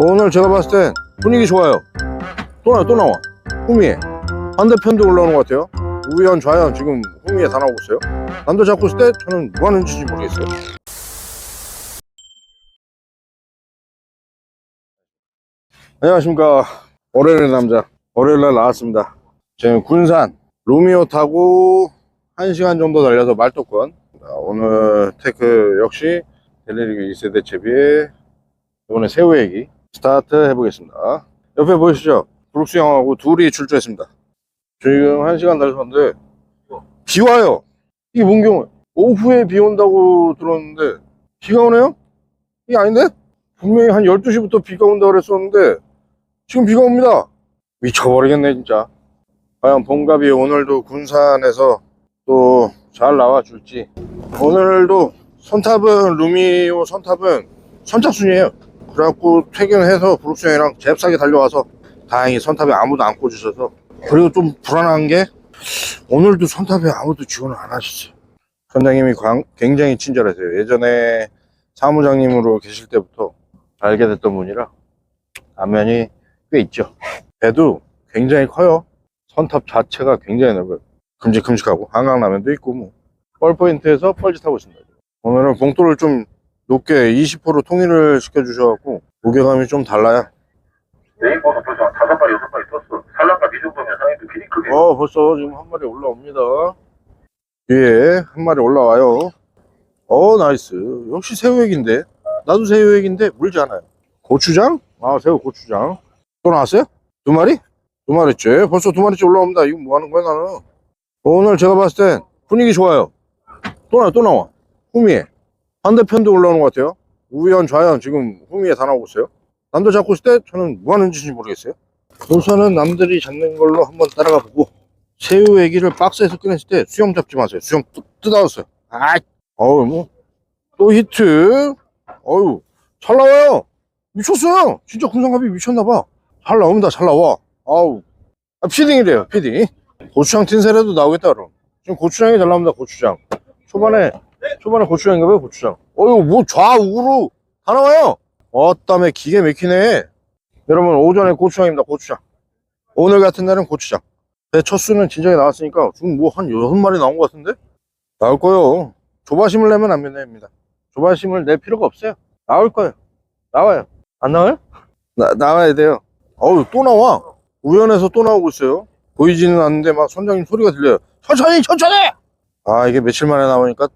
오늘 제가 봤을 땐 분위기 좋아요. 또 나와, 또 나와. 후미에. 반대편도 올라오는 것 같아요. 우연, 좌연 지금 후미에 다 나오고 있어요. 남도 잡고 있을 때 저는 뭐 하는 짓인지 모르겠어요. 안녕하십니까. 월요일의 남자. 월요일날 나왔습니다. 지금 군산 로미오 타고 1시간 정도 달려서 말도권. 자, 오늘 테크 역시 델리리그 2세대 채비에 이번에 새우 얘기 스타트 해보겠습니다. 옆에 보이시죠? 브룩스 형하고 둘이 출조했습니다. 지금 1시간 달렸는데 비 와요. 이게 뭔 경우야? 오후에 비 온다고 들었는데 비가 오네요? 이게 아닌데? 분명히 한 12시부터 비가 온다고 그랬었는데 지금 비가 옵니다. 미쳐버리겠네 진짜. 과연 봄갑이 오늘도 군산에서 또 잘 나와줄지 오늘도 선탑은 루미오 선탑은 선착순이에요. 그래갖고 퇴근해서 브룩스 형이랑 잽싸게 달려와서 다행히 선탑에 아무도 안 꽂으셔서 그리고 좀 불안한 게 오늘도 선탑에 아무도 지원을 안 하셨어요. 선장님이 광- 굉장히 친절하세요. 예전에 사무장님으로 계실 때부터 알게 됐던 분이라 안면이 꽤 있죠. 배도 굉장히 커요. 선탑 자체가 굉장히 넓어요. 큼직큼직하고 한강라면도 있고 뭐 뻘포인트에서 뻘짓하고 있습니다. 오늘은 봉돌을 좀 높게 20% 통일을 시켜주셔갖고 무게감이 좀 달라요. 네이버가 벌써 한 다섯 마리, 여섯 마리 떴어. 산란가 미정도면 상해도 길이 크게. 어 벌써 지금 한 마리 올라옵니다. 뒤에 한 마리 올라와요. 어 나이스. 역시 새우액인데 나도 새우액인데 물지 않아요. 고추장? 아 새우 고추장. 또 나왔어요? 두 마리? 두 마리째. 벌써 두 마리째 올라옵니다. 이거 뭐 하는 거야 나는? 오늘 제가 봤을 땐 분위기 좋아요. 또 나와 또 나와. 후미에. 반대편도 올라오는 것 같아요. 우연 좌연 지금 후미에 다 나오고 있어요. 남도 잡고 있을 때 저는 뭐 하는 짓인지 모르겠어요. 우선은 남들이 잡는 걸로 한번 따라가 보고 새우 애기를 박스에서 꺼냈을 때 수영 잡지 마세요. 뜯, 뜯어왔어요. 아이, 어우 뭐 또 히트. 어유 잘 나와요. 미쳤어요. 진짜 군상갑이 미쳤나봐. 잘 나옵니다. 잘 나와. 아우 아, 피딩이래요. 피딩. 고추장 틴셀에도 나오겠다 그럼. 지금 고추장이 잘 나옵니다. 고추장. 초반에 초반에 고추장인가 봐요. 고추장. 어유 뭐 좌우로 다 나와요. 어땀에 기계 막히네. 여러분 오전에 고추장입니다. 고추장. 오늘 같은 날은 고추장. 배첫 수는 진작에 나왔으니까 지금 뭐 한 여섯 마리 나온 것 같은데? 나올 거요. 조바심을 내면 안 됩니다. 조바심을 낼 필요가 없어요. 나올 거예요. 나와요. 안 나와요? 나, 나와야 돼요. 어우, 또 나와. 우연해서 또 나오고 있어요. 보이지는 않는데 막 선장님 소리가 들려요. 천천히, 천천히! 아, 이게 며칠 만에 나오니까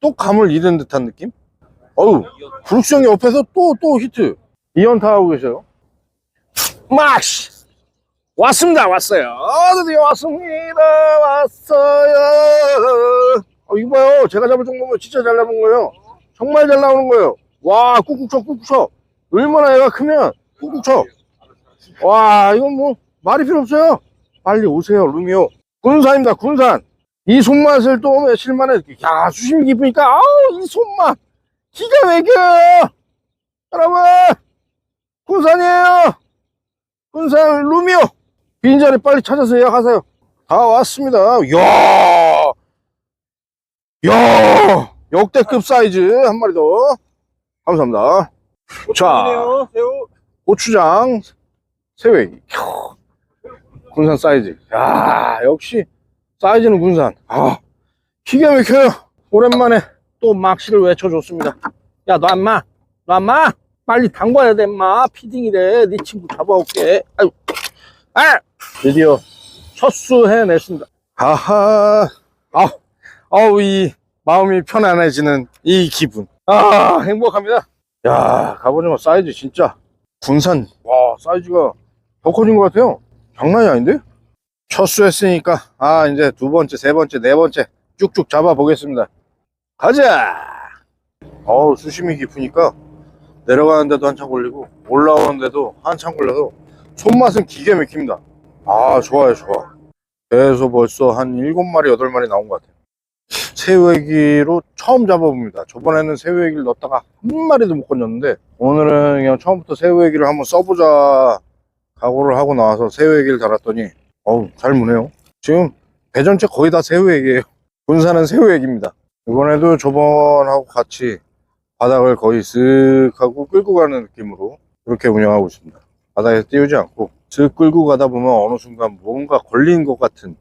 또 감을 잃은 듯한 느낌? 어우, 브룩스 형이 옆에서 또, 또 히트. 이연타 하고 계세요. 막시! 왔습니다, 왔어요. 드디어 왔습니다, 왔어요. 어, 이거 봐요. 제가 잡을 정도면 진짜 잘 잡은 거예요. 정말 잘 나오는 거예요. 와, 꾹꾹 쳐, 꾹꾹 쳐. 얼마나 애가 크면 꾹꾹 쳐. 와, 이건 뭐, 말이 필요 없어요. 빨리 오세요, 루미오. 군산입니다, 군산. 이 손맛을 또 며칠 만에, 야, 수심이 깊으니까, 아우, 이 손맛. 기가 막혀요. 여러분, 군산이에요. 군산 루미오. 빈자리 빨리 찾아서 예약하세요. 다 왔습니다. 이야, 이야, 역대급 사이즈 한 마리 더. 감사합니다. 자, 새우. 고추장, 새우기 군산 사이즈. 야, 역시 사이즈는 군산. 아, 기가 막혀요. 오랜만에 또 막시를 외쳐줬습니다. 야, 너 안마, 너 안마, 빨리 담궈야 돼, 마. 피딩이래. 네 친구 잡아올게. 아유, 아, 드디어 첫수 해냈습니다. 아하, 아, 아우 이 마음이 편안해지는 이 기분. 아, 행복합니다. 야, 가보니까 사이즈 진짜 군산. 와, 사이즈가 더 커진 것 같아요. 장난이 아닌데? 첫 수 했으니까 아 이제 두 번째, 세 번째, 네 번째 쭉쭉 잡아 보겠습니다. 가자. 어우 수심이 깊으니까 내려가는데도 한참 걸리고 올라오는데도 한참 걸려서 손맛은 기가 막힙니다. 아 좋아요 좋아. 배에서 벌써 한 일곱 마리 여덟 마리 나온 것 같아요. 새우애기로 처음 잡아봅니다. 저번에는 새우애기를 넣었다가 한 마리도 못 건졌는데 오늘은 그냥 처음부터 새우애기를 한번 써보자 각오를 하고 나와서 새우애기를 달았더니 어우 잘 무네요. 지금 배 전체 거의 다 새우애기예요. 군산은 새우애기입니다. 이번에도 저번하고 같이 바닥을 거의 쓱 하고 끌고 가는 느낌으로 그렇게 운영하고 있습니다. 바닥에서 띄우지 않고 슥 끌고 가다 보면 어느 순간 뭔가 걸린 것 같은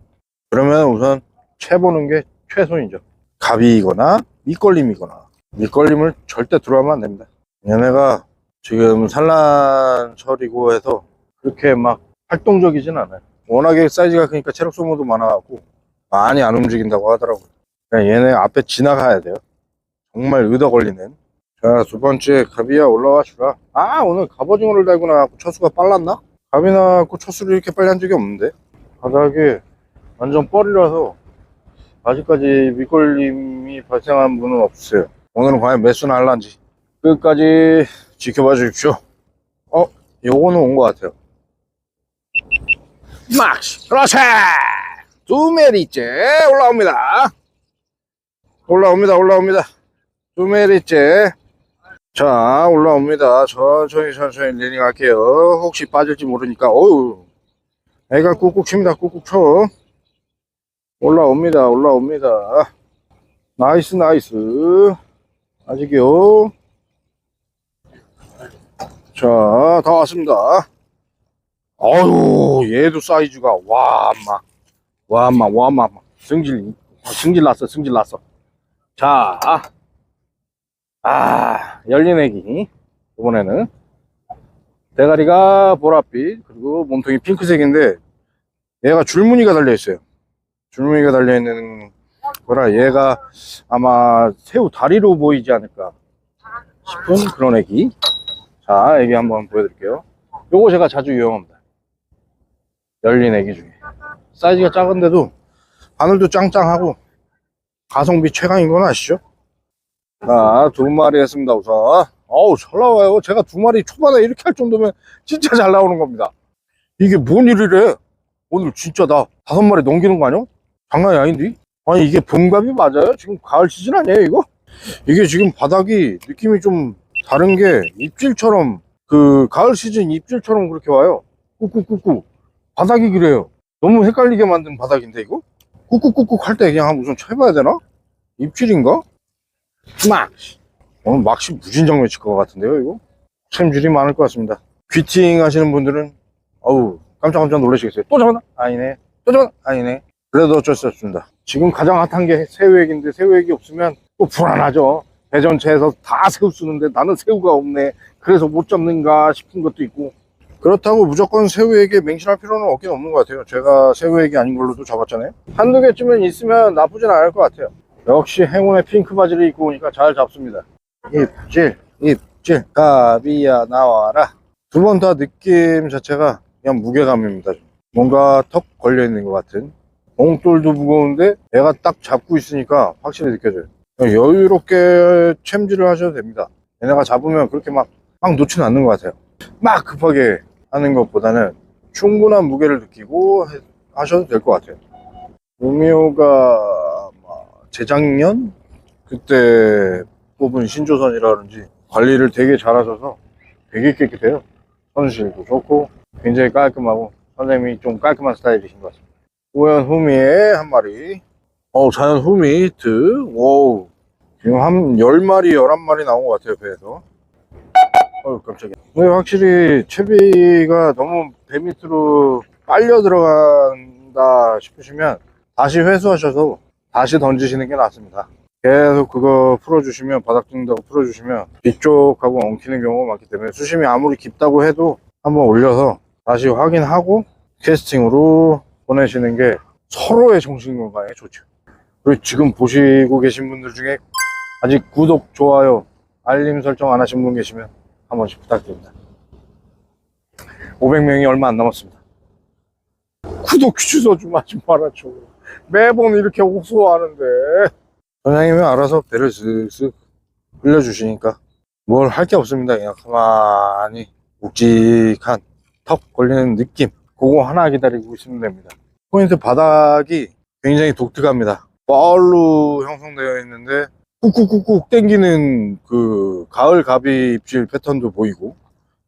그러면 우선 채보는 게 최선이죠. 갑이거나 밑걸림이거나 밑걸림을 절대 들어가면 안 됩니다. 얘네가 지금 산란철이고 해서 그렇게 막 활동적이진 않아요. 워낙에 사이즈가 크니까 체력 소모도 많아갖고 많이 안 움직인다고 하더라고요. 그냥 얘네 앞에 지나가야 돼요. 정말 의도 걸리는. 자, 두 번째 갑이야 올라와 주라. 아, 오늘 갑오징어를 달고 나갖고 처수가 빨랐나? 갑이 나갖고 처수를 이렇게 빨리 한 적이 없는데. 바닥에 완전 뻘이라서 아직까지 밑걸림이 발생한 분은 없어요. 오늘은 과연 몇 수나 할란지 끝까지 지켜봐 주십시오. 어, 요거는 온 것 같아요. 막시, 그렇지! 두 메리째 올라옵니다. 올라옵니다, 올라옵니다. 두 메리째. 자, 올라옵니다. 천천히, 천천히 내리 갈게요. 혹시 빠질지 모르니까, 어우, 애가 꾹꾹 칩니다, 꾹꾹 쳐. 올라옵니다, 올라옵니다. 나이스, 나이스. 아직이요. 자, 다 왔습니다. 어유 얘도 사이즈가, 와, 마. 와, 마, 와, 마. 마. 승질, 승질 났어, 승질 났어. 자, 아, 열린 애기. 이번에는. 대가리가 보랏빛, 그리고 몸통이 핑크색인데, 얘가 줄무늬가 달려 있어요. 줄무늬가 달려 있는 거라 얘가 아마 새우 다리로 보이지 않을까 싶은 그런 애기. 자, 애기 한번 보여드릴게요. 요거 제가 자주 이용합니다. 열린 애기 중에. 사이즈가 작은데도 바늘도 짱짱하고 가성비 최강인 건 아시죠? 자, 두 마리 했습니다, 우선. 어우, 잘 나와요. 제가 두 마리 초반에 이렇게 할 정도면 진짜 잘 나오는 겁니다. 이게 뭔 일이래? 오늘 진짜 나 다섯 마리 넘기는 거 아니야? 장난이 아닌데? 아니, 이게 봄갑이 맞아요? 지금 가을 시즌 아니에요, 이거? 이게 지금 바닥이 느낌이 좀 다른 게 입질처럼, 그, 가을 시즌 입질처럼 그렇게 와요. 꾹꾹꾹꾹. 바닥이 그래요. 너무 헷갈리게 만든 바닥인데, 이거? 꾹꾹꾹꾹 할 때 그냥 한번 우선 쳐봐야 되나? 입질인가? 막! 오늘 막시 무진장 외칠 것 같은데요, 이거? 챔질이 많을 것 같습니다. 귀팅 하시는 분들은, 어우, 깜짝깜짝 놀라시겠어요. 또 잡았나? 아니네. 또 잡았나? 아니네. 그래도 어쩔 수 없습니다. 지금 가장 핫한 게 새우액인데, 새우액이 없으면 또 불안하죠. 배전체에서 다 새우 쓰는데 나는 새우가 없네. 그래서 못 잡는가 싶은 것도 있고. 그렇다고 무조건 새우액에 맹신할 필요는 없긴 없는 것 같아요. 제가 새우액이 아닌 걸로도 잡았잖아요. 한두 개쯤은 있으면 나쁘진 않을 것 같아요. 역시 행운의 핑크 바지를 입고 오니까 잘 잡습니다. 입질, 입질, 가비야 나와라. 두 번 다 느낌 자체가 그냥 무게감입니다. 뭔가 턱 걸려 있는 것 같은. 봉돌도 무거운데 얘가 딱 잡고 있으니까 확실히 느껴져요. 여유롭게 챔질을 하셔도 됩니다. 얘네가 잡으면 그렇게 막, 막 놓지는 않는 것 같아요. 막 급하게 하는 것보다는 충분한 무게를 느끼고 해- 하셔도 될 것 같아요. 로미오가 재작년 그때 뽑은 신조선이라든지 관리를 되게 잘하셔서 되게 깨끗해요. 선실도 좋고 굉장히 깔끔하고 선생님이 좀 깔끔한 스타일이신 것 같습니다. 우연 후미에 한 마리. 어, 자연 후미 히트. 오. 지금 한 10마리, 11마리 나온 것 같아요, 배에서. 어우, 깜짝이야. 근데 확실히 채비가 너무 배 밑으로 빨려 들어간다 싶으시면 다시 회수하셔서 다시 던지시는 게 낫습니다. 계속 그거 풀어주시면 바닥 뜯는다고 풀어주시면 뒤쪽하고 엉키는 경우가 많기 때문에 수심이 아무리 깊다고 해도 한번 올려서 다시 확인하고 캐스팅으로 보내시는 게 서로의 정신 건강에 좋죠. 그리고 지금 보시고 계신 분들 중에 아직 구독, 좋아요, 알림 설정 안 하신 분 계시면 한 번씩 부탁드립니다. 500명이 얼마 안 남았습니다. 구독 취소 좀 하지 말아줘. 매번 이렇게 호소하는데. 선생님이 알아서 배를 쓱쓱 흘려주시니까 뭘 할 게 없습니다. 그냥 가만히 묵직한 턱 걸리는 느낌. 그거 하나 기다리고 있으면 됩니다. 포인트 바닥이 굉장히 독특합니다. 뻘로 형성되어 있는데 꾹꾹꾹꾹 땡기는 그 가을 가비 입질 패턴도 보이고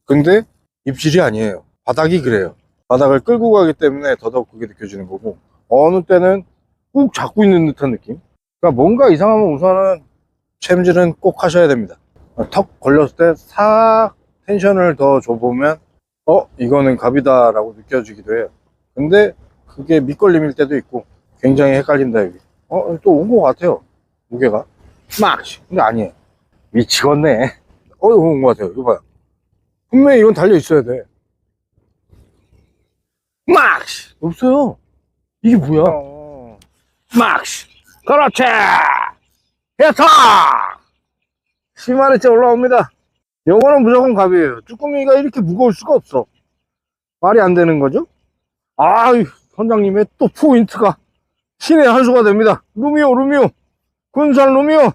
근데 입질이 아니에요. 바닥이 그래요. 바닥을 끌고 가기 때문에 더더욱 그게 느껴지는 거고 어느 때는 꾹 잡고 있는 듯한 느낌. 그러니까 뭔가 이상하면 우선은 챔질은 꼭 하셔야 됩니다. 턱 걸렸을 때 싹 텐션을 더 줘보면 어 이거는 갑이다 라고 느껴지기도 해요 근데 그게 밑걸림일 때도 있고 굉장히 헷갈린다 여기 어또 온 것 같아요 무게가 막 근데 아니에요. 미치겠네. 어 이거 온것 같아요. 이거 봐요. 분명히 이건 달려 있어야 돼. 막! 없어요. 이게 뭐야? 막! 그렇지. 헤터. 10마리째 올라옵니다. 요거는 무조건 갑이에요. 쭈꾸미가 이렇게 무거울 수가 없어. 말이 안 되는 거죠? 아유 선장님의 또 포인트가 신의 한 수가 됩니다. 루미오 루미오 군산 루미오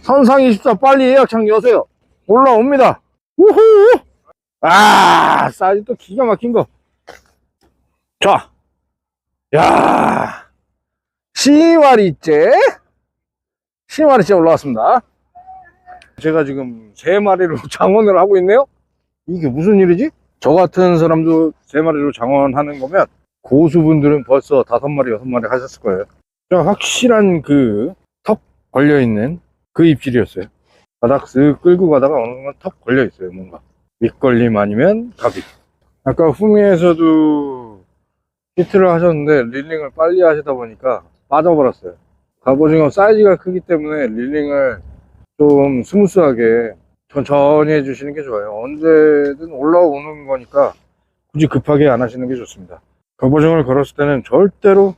선상 24 빨리 예약 창 여세요 올라옵니다 우후 아 사이즈 또 기가 막힌 거 자, 야, 10마리째, 10마리째 올라왔습니다. 제가 지금 세 마리로 장원을 하고 있네요. 이게 무슨 일이지? 저 같은 사람도 세 마리로 장원하는 거면 고수분들은 벌써 다섯 마리, 여섯 마리 하셨을 거예요. 자, 확실한 그턱 걸려있는 그 입질이었어요. 바닥 쓱 끌고 가다가 어느 순간 턱 걸려있어요, 뭔가. 밑걸림 아니면 가비. 아까 후미에서도 히트를 하셨는데 릴링을 빨리 하시다 보니까 빠져버렸어요. 갑오징어 사이즈가 크기 때문에 릴링을 좀 스무스하게 천천히 해주시는 게 좋아요. 언제든 올라오는 거니까 굳이 급하게 안 하시는 게 좋습니다. 갑오징어를 걸었을 때는 절대로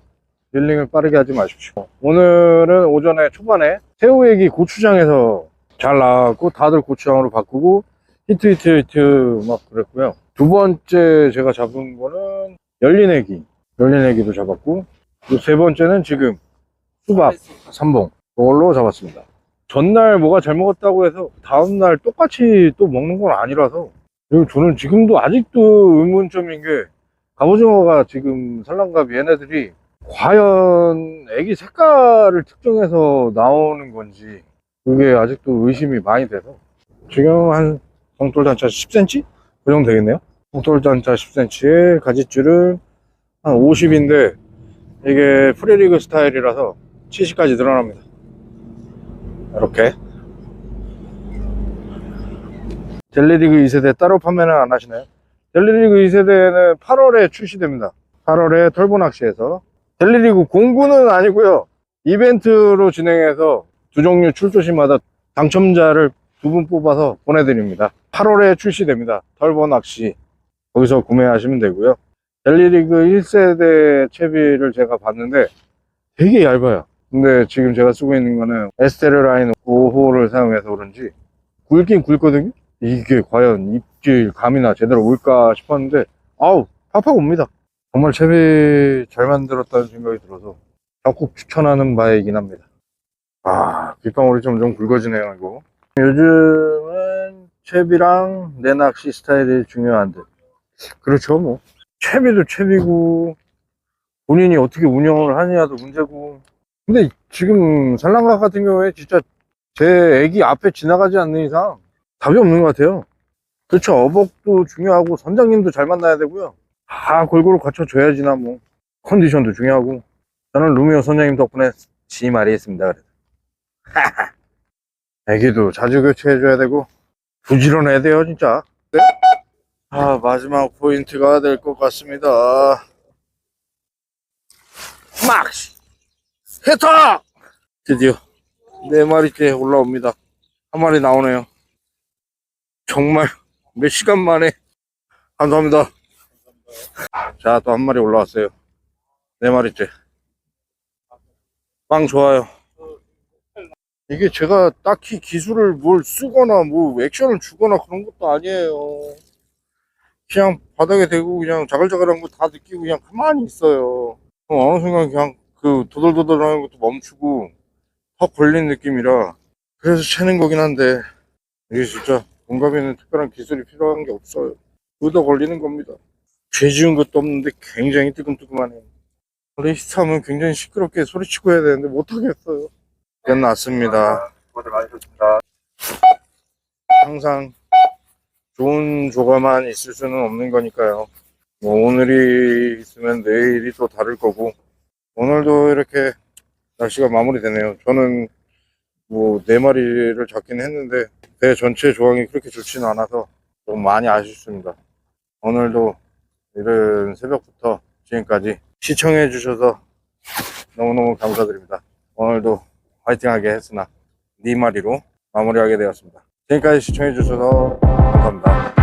릴링을 빠르게 하지 마십시오. 오늘은 오전에 초반에 새우액이 고추장에서 잘 나왔고 다들 고추장으로 바꾸고 히트 히트 히트 막 그랬고요. 두 번째 제가 잡은 거는 열린 애기, 열린 애기도 잡았고 세 번째는 지금 수박 3봉 그걸로 잡았습니다. 전날 뭐가 잘 먹었다고 해서 다음날 똑같이 또 먹는 건 아니라서 그리고 저는 지금도 아직도 의문점인 게 갑오징어가 지금 산란갑 얘네들이 과연 애기 색깔을 특정해서 나오는 건지 그게 아직도 의심이 많이 돼서 지금 한 봉돌단차 10cm? 그 정도 되겠네요 봉돌단차 10cm에 가지줄은 한 50인데 이게 프리리그 스타일이라서 70까지 늘어납니다 이렇게 젤리리그 2세대 따로 판매는 안 하시나요? 젤리리그 2세대는 8월에 출시됩니다 8월에 털보낚시에서 젤리리그 공구는 아니고요. 이벤트로 진행해서 두 종류 출조시마다 당첨자를 두 분 뽑아서 보내드립니다. 8월에 출시됩니다. 털보 낚시. 거기서 구매하시면 되고요. 젤리리그 1세대 채비를 제가 봤는데 되게 얇아요. 근데 지금 제가 쓰고 있는 거는 에스테르 라인 5호를 사용해서 그런지 굵긴 굵거든요? 이게 과연 입질 감이나 제대로 올까 싶었는데 아우 팍팍 옵니다 정말 채비 잘 만들었다는 생각이 들어서 적극 추천하는 바이긴 합니다. 아 빗방울이 점점 굵어지네요 이거. 요즘은 채비랑 내 낚시 스타일이 중요한데 그렇죠 뭐. 채비도 채비고 본인이 어떻게 운영을 하느냐도 문제고. 근데 지금 산란각 같은 경우에 진짜 제 애기 앞에 지나가지 않는 이상 답이 없는 것 같아요. 그렇죠. 어복도 중요하고 선장님도 잘 만나야 되고요 다 골고루 갖춰줘야지나 뭐. 컨디션도 중요하고. 저는 루미오 선장님 덕분에 지 말이 했습니다 그래도. 애기도 자주 교체해줘야 되고. 부지런해야 돼요 진짜. 네? 아 마지막 포인트가 될 것 같습니다. 막! 히터 드디어 네 마리째 올라옵니다. 한 마리 나오네요. 정말 몇 시간 만에 감사합니다 자 또 한 마리 올라왔어요. 네 마리째. 빵 좋아요. 이게 제가 딱히 기술을 뭘 쓰거나 뭐 액션을 주거나 그런 것도 아니에요. 그냥 바닥에 대고 그냥 자글자글한 거 다 느끼고 그냥 가만히 있어요. 어느 순간 그냥 그 도돌도돌 하는 것도 멈추고 턱 걸린 느낌이라 그래서 채는 거긴 한데 이게 진짜 공감에는 특별한 기술이 필요한 게 없어요. 묻어 걸리는 겁니다 죄 지은 것도 없는데 굉장히 뜨끔뜨끔하네요 레이스 하면 굉장히 시끄럽게 소리치고 해야 되는데 못하겠어요 끝났습니다 고생 많으셨습니다. 항상 좋은 조과만 있을 수는 없는 거니까요. 뭐 오늘이 있으면 내일이 또 다를 거고 오늘도 이렇게 날씨가 마무리되네요. 저는 뭐 네 마리를 잡긴 했는데 배 전체 조항이 그렇게 좋지는 않아서 좀 많이 아쉽습니다. 오늘도 이른 새벽부터 지금까지 시청해 주셔서 너무너무 감사드립니다. 오늘도 화이팅하게 했으나 네 마리로 마무리하게 되었습니다. 지금까지 시청해 주셔서 감사합니다.